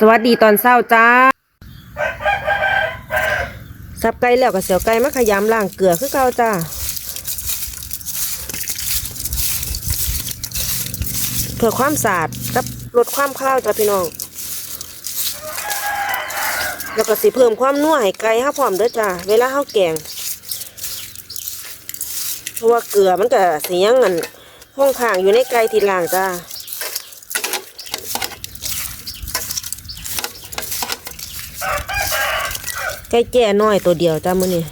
สวัสดีตอนเช้าจ้าสับไก่แล้วก็เสียวไก่มาขยำล้างเกลือคือเก่าจ้าเพื่อความสะอาดกับลดความคาวจ้าพี่น้อง แล้วก็สิเพิ่มความนัวให้ไก่ห้าพร้อมเด้อจ้าเวลาเฮาแกงเพราะว่าเกลือมันก็สิยังอันห้องขางอยู่ในไก่ที่ล้างจ้า ก่แจ้น้อยตัวเดียวจ้ามือนี้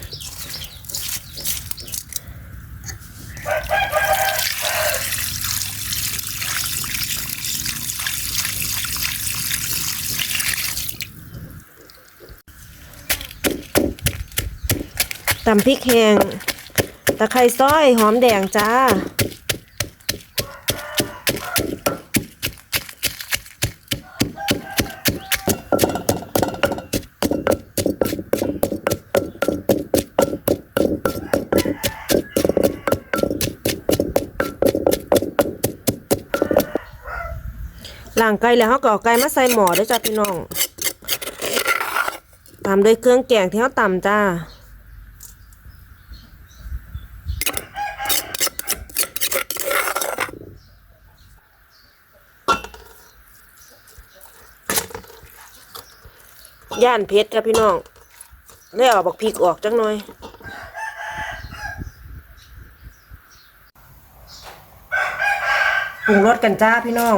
ตำพริกแห้งตะไคร้ซอยหอมแดงจ้า ล้างไก่แล้วเขาก็เอาไก่มาใส่หม้อด้วยจ้าพี่น้องตามด้วยเครื่องแกงที่เขาตำจ้าย่านเพชรจ้าพี่น้องเลยเอาบักพริกออกจังหน่อย ปรุงรสกันจ้าพี่น้อง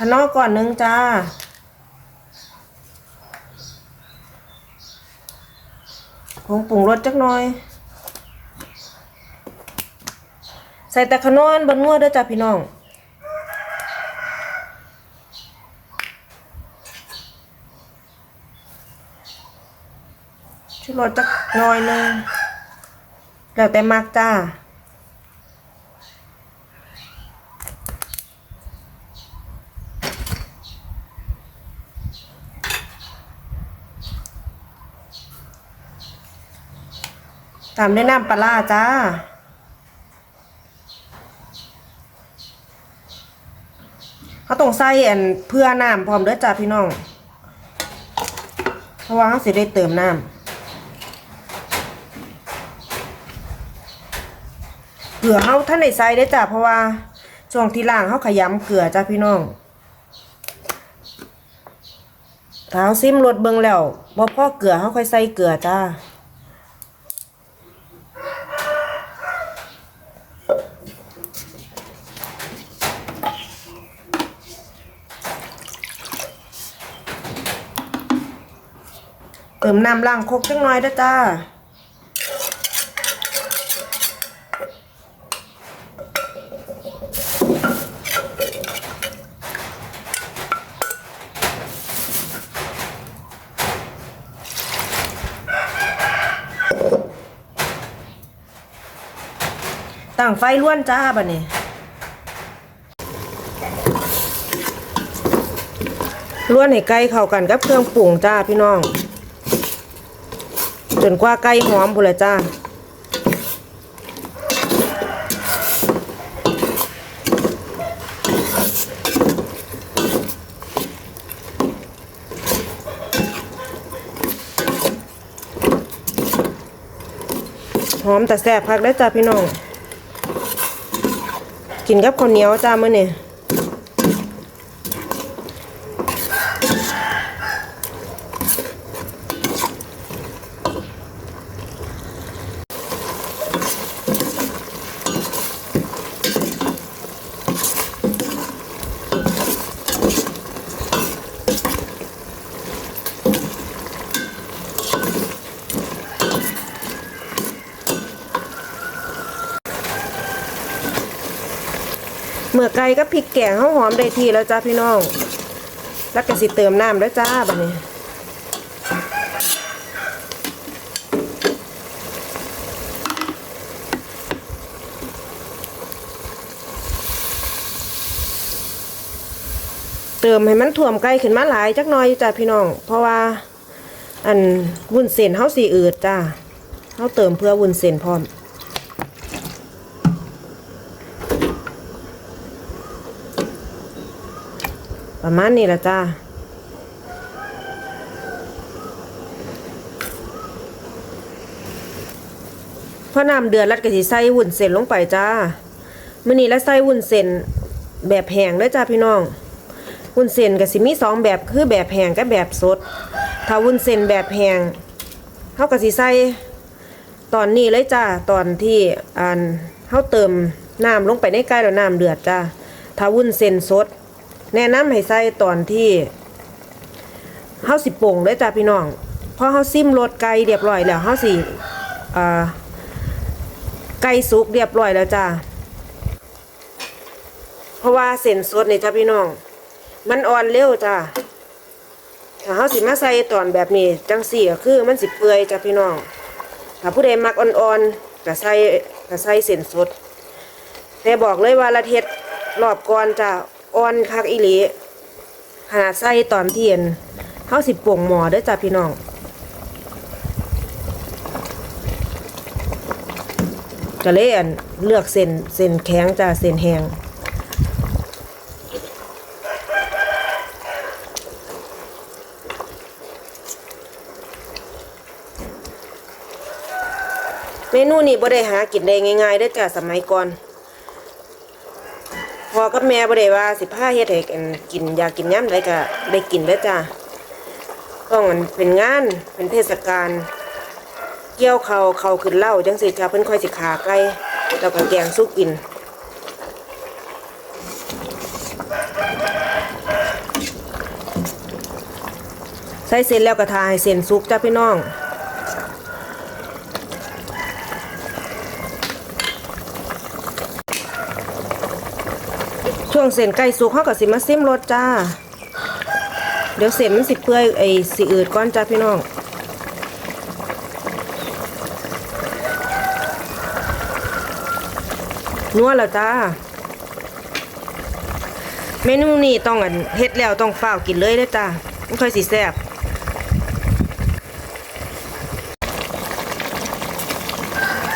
ขนอกก่อนหนึงจ้า ผงปรุงรสจักหน่อย ใส่แต่ขนอนบนงัวเด้อจ้าพี่น้องชุดรสจักหน่อยหนึงแล้วแต่มักจ้า ตามด้วยน้ำปลาจ้า เขาต้องใส่อันเพื่อน้ำพร้อมเด้อจ้าพี่น้อง เพราะว่าเขาสิได้เติมน้ำเกลือเขาท่านในใส่ได้จ้าเพราะว่าช่วงที่ล่างเขาขยำเกลือจ้าพี่น้องถ้าซิมรสเบิงแล้วบ่พ่อเกลือเขาค่อยใส่เกลือจ้า เติมน้ำล้างครกจังน้อยด้จ้าตั้งไฟล้วนจ้าบัดนี้ล้วนให้ไก่เข้ากันกับเครื่องปรุงจ้าพี่น้อง จนกว่าไก่หอมพุ่นละจ้าหอมแต่แซ่บคักได้จ้าพี่น้อง กินกับข้าวเหนียวจ้าเมื้อเนี้ เมื่อไก่กับพริกแกงเขาหอมได้ทีแล้วจ้าพี่น้อง แล้วก็สิเติมน้ำแล้วจ้าบัดนี้เติมให้มันท่วมไก่ขึ้นมาหลายจักหน่อยจ้าพี่น้อง เพราะว่า อันวุ้นเส้นเฮาสีอืดจ้าเฮาเติมเพื่อวุ้นเส้นพร้อม ประมาณนี้ละจ้าพอน้ำเดือดรัดก็สิใส่วุ้นเส้นลงไปจ้ามื้อนี้แล้วใส่วุ้นเส้นแบบแห้งเด้อจ้าพี่น้อง วุ้นเส้นก็สิมีสองแบบคือแบบแห้งกับแบบสด ถ้าวุ้นเส้นแบบแห้งเฮาก็สิใส่ตอนนี้เลยจ้าตอนที่อันเฮาเติมน้ำลงไปในไก่แล้วน้ำเดือดจ้าถ้าวุ้นเส้นสด แนะนำให้ใส่ตอนที่เฮาสิโป่งเลยจ้าพี่น้องพอเฮาซิมรสไก่เรียบร้อยแล้วเฮาสิไก่สุกเรียบร้อยแล้วจ้าเพราะว่าเส้นสดนี่จ้าพี่น้อง มันอ่อนเร็วจ้าถ้าเฮาสิมาใส่ตอนแบบนี้จังสี่ก็คือมันสิเปื่อยจ้าพี่น้องถ้าผู้ใดมักอ่อนๆก็ใส่ก็ใส่เส้นสดแต่บอกเลยว่าละเทศรอบก่อนจะ อ่อนคักอีหลีขนาดใส่ตอนเทียนเฮาสิบป่งหมอด้อจ้าพี่น้องก็เลยอันเลือกเส้นเส้นแข็งจ้าเส้นแห้งเมนูนี้บ่ได้หากินได้ง่ายๆด้จ้าสมัยก่อน อกับแม่บ่ได้ว่าสิพาเฮ็ดให้กันกินอยากกินยามใดก็ได้กินเด้จ้าต้องมันเป็นงานเป็นเทศกาลเกี่ยวเขาเขาขึ้นเหล้าจังสิจ้าเพิ่นค่อยสิขาไก่แล้วก็แกงสุกกินใส่เสร็จแล้วก็ทาให้เส้นสุกจ้าพี่น้อง ช่วงเส้นใกล้สุกเขาก็สิมาซิมรสจ้า เดี๋ยวเส้นมันสิเปื่อยไอ้สิอืดก่อนจ้าพี่น้องนัวแล้วจ้า เมนูนี้ต้องอันเฮ็ดแล้วต้องฝ้าวกินเลยเด้จ้าไมันค่อยสิแซ่บ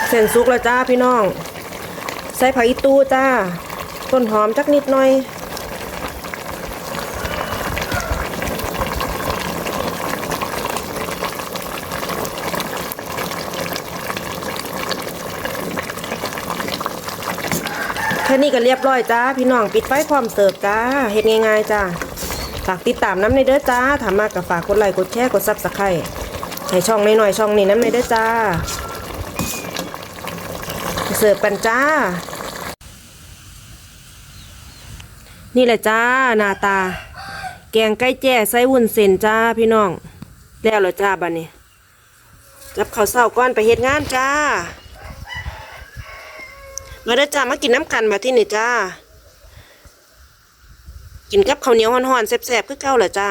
เส้นสุกแล้วจ้าพี่น้อง ใส่ผักอีตูจ้า ต้นหอมจักนิดหน่อย แค่นี้ก็เรียบร้อยจ้า พี่น้องปิดไฟพร้อมเสิร์ฟจ้าเฮ็ดง่ายๆจ้าฝากติดตามน้ำในเด้อจ้าถามมากกับฝากกดไลค์กดแชร์กดซับสไครต์ให้ช่องหน่อยๆช่องนี้น้ำในเด้อจ้า เสิร์ฟกันจ้า นี่แหละจ้าหน้าตา แกงไก่แจ้ใส่วุ้นเส้นจ้าพี่น้อง แล้วเหรอจ้าบัดนี้จับข้าวเศร้าก้อนไปเฮ็ดงานจ้า มาเด้อจ้ามากินน้ำกันมาที่นี่จ้า กินกับข้าวเหนียวห่อนๆแซ่บๆคือเก่าเหรอจ้า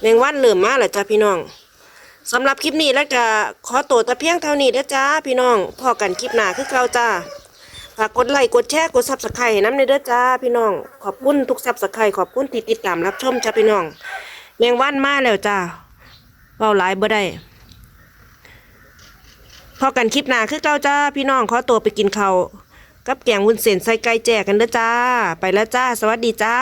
แมงวันเริ่มมาแล้วจ้าพี่น้องสำหรับคลิปนี้แล้วก็ขอตัวแต่เพียงเท่านี้เด้อจ้าพี่น้องพอกันคลิปหน้าคือเก่าจ้า ฝากกดไลค์กดแชร์กดซับสไครต์น้ำในเด้อจ้าพี่น้อง ขอบคุณทุกซับสไครต์ขอบคุณที่ติดตามรับชมจ้าพี่น้อง แมงวันมาแล้วจ้าเบาหลายบ่ได้พอกันคลิปหน้าคือเก้าจ้าพี่น้องขอตัวไปกินเขาวกับแกงวุ้นเส้นใส่ไก่แจกกันเด้อจ้า ไปแล้วจ้า สวัสดีจ้า